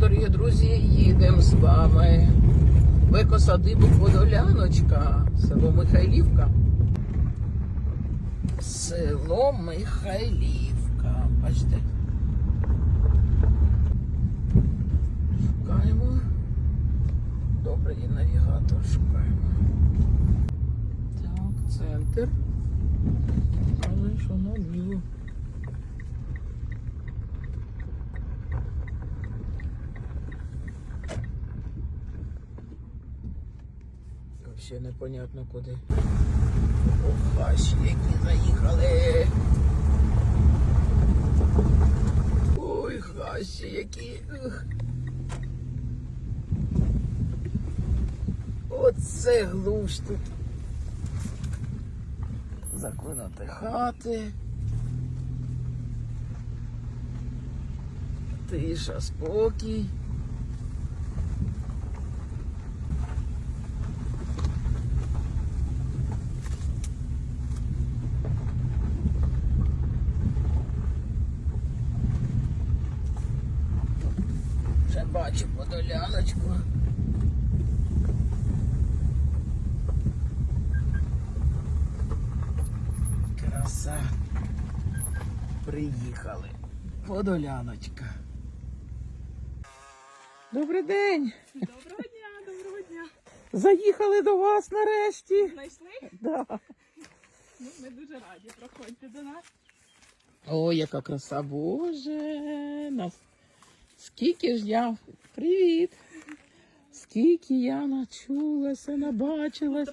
дорогі друзі, їдемо з вами. в екосадибу Подоляночка, село Михайлівка. Село Михайлівка. Бачите? Шукаємо. Добре, є навігатор, шукаємо. Так, центр. Але що наліво. Вообще непонятно куди. Ох, які заїхали. Ой, гасі, які. Оце глуш тут. Заклинати хати. Тиша, спокій. Бачу подоляночку. Краса. Приїхали. Подоляночка. Добрий день. Доброго дня, доброго дня. Заїхали до вас нарешті. Знайшли? Да. Ну, ми дуже раді. Проходьте до нас. О, яка краса, Боже. Нас... Скільки ж я. Привіт! Скільки я начулася, набачилась.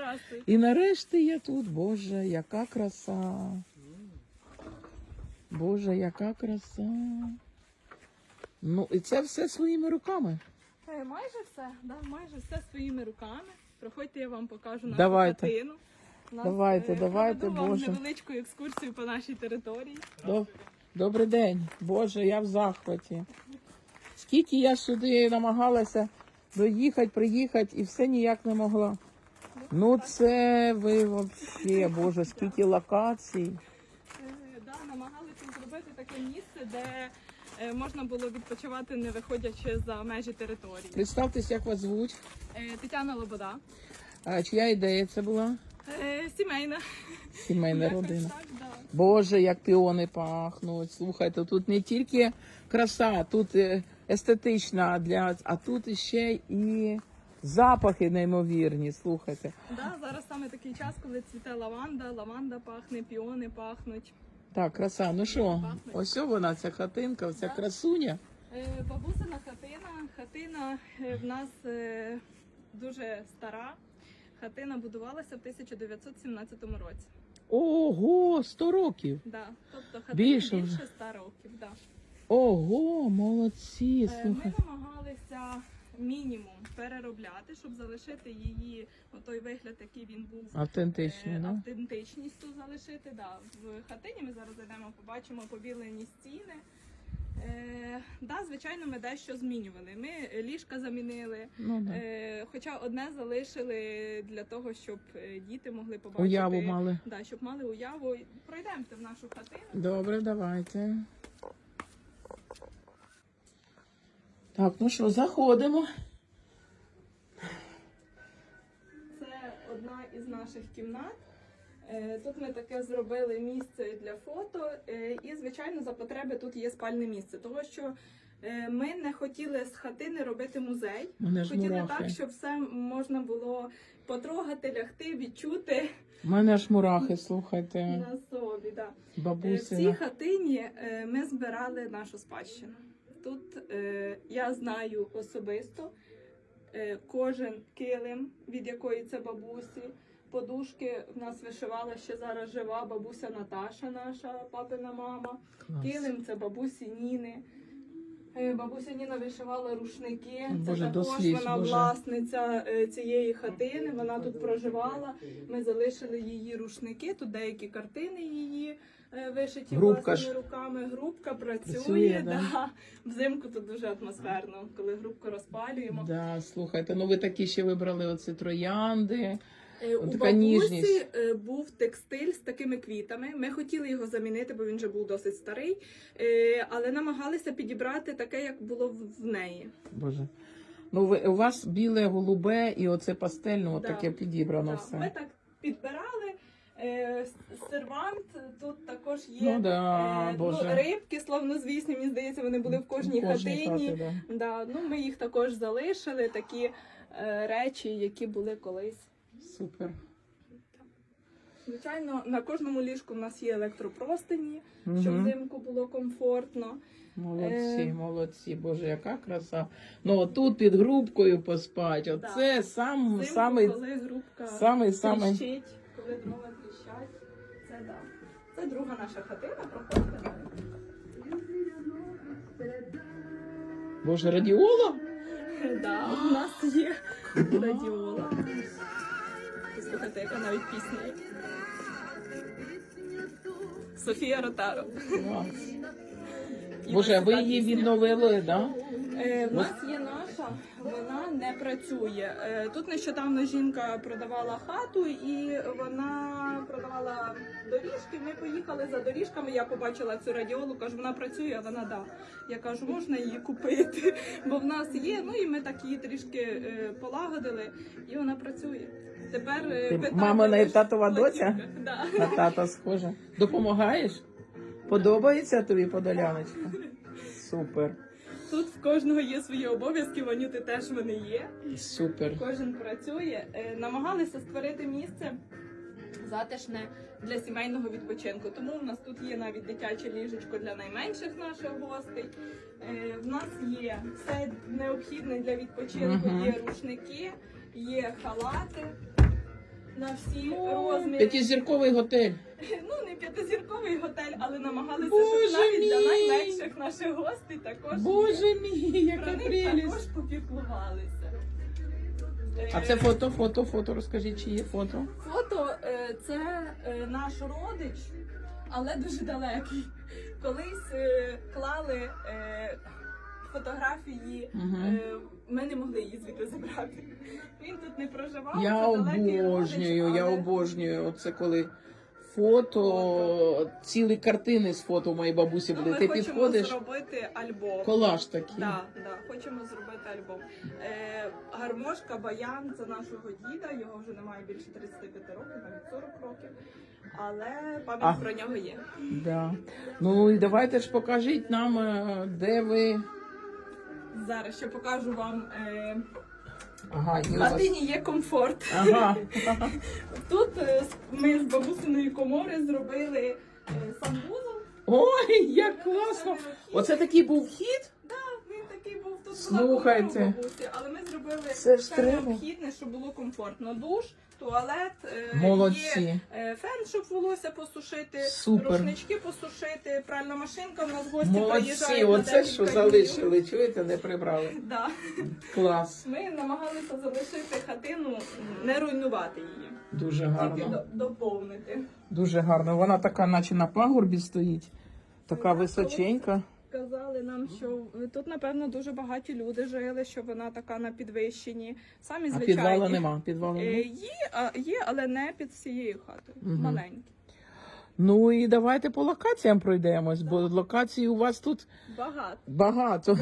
І нарешті я тут, Боже, яка краса. Боже, яка краса. Ну, і це все своїми руками. Е, Майже все, да, майже все своїми руками. Проходьте, я вам покажу нашу Давайте. хатину. Нас, Давайте, е, давайте, проведу вам Боже. невеличку екскурсію по нашій території. Доб- Добрий день, Боже, я в захваті. Скільки я сюди намагалася доїхати, приїхати і все ніяк не могла. Ну це ви взагалі, Боже, скільки локацій. Да, намагалися зробити таке місце, де е, можна було відпочивати, не виходячи за межі території. Представтесь, як вас звуть. Е, Тетяна Лобода, А чия ідея це була? Е, сімейна. Сімейна родина. Так, да. Боже, як піони пахнуть. Слухайте, тут не тільки краса, тут естетична для, а тут ще і запахи неймовірні. Слухайте. Да, зараз саме такий час, коли цвіте лаванда, лаванда пахне, піони пахнуть. Так, краса. Ну що, ось вона, ця хатинка, ця красуня. Е, бабусина хатина. Хатина е, в нас е, дуже стара. Хатина будувалася в 1917 році. Ого, 100 років. Да. Тобто хатина Більше більше, 100 років. Да. Ого, молодці. Е, Слухай. Ми намагалися мінімум переробляти, щоб залишити її той вигляд, який він був. Е, ну. Автентичність тут залишити. Да. В хатині ми зараз зайдемо, побачимо побілені стіни. Е, да, звичайно, ми дещо змінювали. Ми ліжка замінили, ну да. е, хоча одне залишили для того, щоб е, діти могли побачити. Уяву мали. Да, щоб мали уяву. Пройдемте в нашу хатину. Добре, давайте. Так, ну що, заходимо. Це одна із наших кімнат. Е, Тут ми таке зробили місце для фото, е, і звичайно за потреби тут є спальне місце, тому що е, ми не хотіли з хатини робити музей. Ж Хотіли мурахи. так, щоб все можна було потрогати, лягти, відчути У мене ж мурахи, слухайте. на собі. Да. В цій хатині ми збирали нашу спадщину. Тут е, я знаю особисто е, кожен килим, від якої це бабусі. Подушки в нас вишивала ще зараз жива бабуся Наташа, наша папина мама. Клас. Килим це бабусі Ніни. Е, Бабуся Ніна вишивала рушники. Це до також сліз, вона Боже. власниця е, цієї хатини. Вона тут проживала. Ми залишили її рушники. Тут деякі картини її е, вишиті Грубка власними ж. руками. Грубка працює. Працює, да. да. Взимку тут дуже атмосферно, коли грубку розпалюємо. Да, слухайте, ну ви такі ще вибрали оці троянди. Е, У Така бабусі ніжність. е, був текстиль з такими квітами. Ми хотіли його замінити, бо він вже був досить старий, е, але намагалися підібрати таке, як було в- в неї. Боже. Ну, ви, у вас біле, голубе і оце пастельне, от Да. таке підібрано Так, все. Ми так підбирали. Сервант тут також є. Ну да, Е, Боже. Ну, рибки славнозвісні, мені здається, вони були в кожній, хатині. хаті, да. Да, ну, ми їх також залишили, такі е, речі, які були колись. Супер. Звичайно, на кожному ліжку в нас є електропростині, щоб взимку було комфортно. Молодці, Е. молодці, Боже, яка краса. Ну отут під грубкою поспать. Оце сам, Взимку, самий, коли грубка самий, самий. тріщить, коли дрова тріщать, це да. Це друга наша хатина, проходьте далі. Боже, радіола? Да, у нас є радіола. Слухайте, яка навіть пісня є. Софія Ротаро. Клас. І Боже, а ви її відновили, да? Е, в нас є вона не працює. Е, тут нещодавно жінка продавала хату і вона продавала доріжки. Ми поїхали за доріжками. Я побачила цю радіолу, кажу, вона працює, а вона да. Я кажу, можна її купити, бо в нас є. Ну і ми так її трішки е, полагодили, і вона працює. Тепер е, питання мамина і татова доця? Да. На тата схожа. Допомагаєш? Подобається тобі подоляночка? Супер, Тут в кожного є свої обов'язки, Ванюти теж вони є. супер. Кожен працює. Е, Намагалися створити місце затишне для сімейного відпочинку. Тому в нас тут є навіть дитяче ліжечко для найменших наших гостей. Е, В нас є все необхідне для відпочинку. Є рушники, є халати. На всі розміри. П'ятизірковий готель. Ну, не п'ятизірковий готель, але намагалися, Боже щоб навіть для найменших наших гостей також Боже мій, про яка них прелість. також попіклувалися. А це фото, фото, фото. Розкажіть, чи є фото? Фото е, це е, наш родич, але дуже далекий. Колись е, клали е, фотографії, Угу. е, ми не могли її звідти забрати. Він тут не проживав. Я це далекий обожнюю, родич, я але- обожнюю. Оце коли фото, цілі картини з фото моїй бабусі Ну, були. ми Ти хочемо підходиш, зробити альбом. колаж такий. Да, да, хочемо зробити альбом. Е, гармошка Баян це нашого діда, його вже немає більше 35 років, навіть 40 років. Але пам'ять А. про нього є. Да. Ну і давайте ж покажіть нам, е, де ви. Зараз ще покажу вам. Е, Ага, є у вас. хатині є комфорт. Ага. Тут е, ми з бабусиної комори зробили е, санвузол. Ой, як класно! Оце такий був вхід? Да, він такий був тут була Слухайте. комора у бабусі, але ми зробили Це ж все треба. необхідне, щоб було комфортно. Душ, туалет, е, Молодці. є е, фен, щоб волосся посушити, Супер. рушнички посушити, пральна машинка. У нас гості Молодці, приїжджають. на оце що днів. залишили, чуєте, не прибрали. Да. Клас. Ми намагалися залишити хатину, не руйнувати її, Дуже тільки гарно. до- доповнити. Дуже гарно. Вона така, наче на пагорбі стоїть. Така височенька. Казали нам, що тут, напевно, дуже багаті люди жили, що вона така на підвищенні. Самі А звичайні. підвала нема. Підвала Е, нема. Є, а, є, але не під всією хатою. Мгм. Маленькі. Ну і давайте по локаціям пройдемось, бо локацій у вас тут Багато. багато.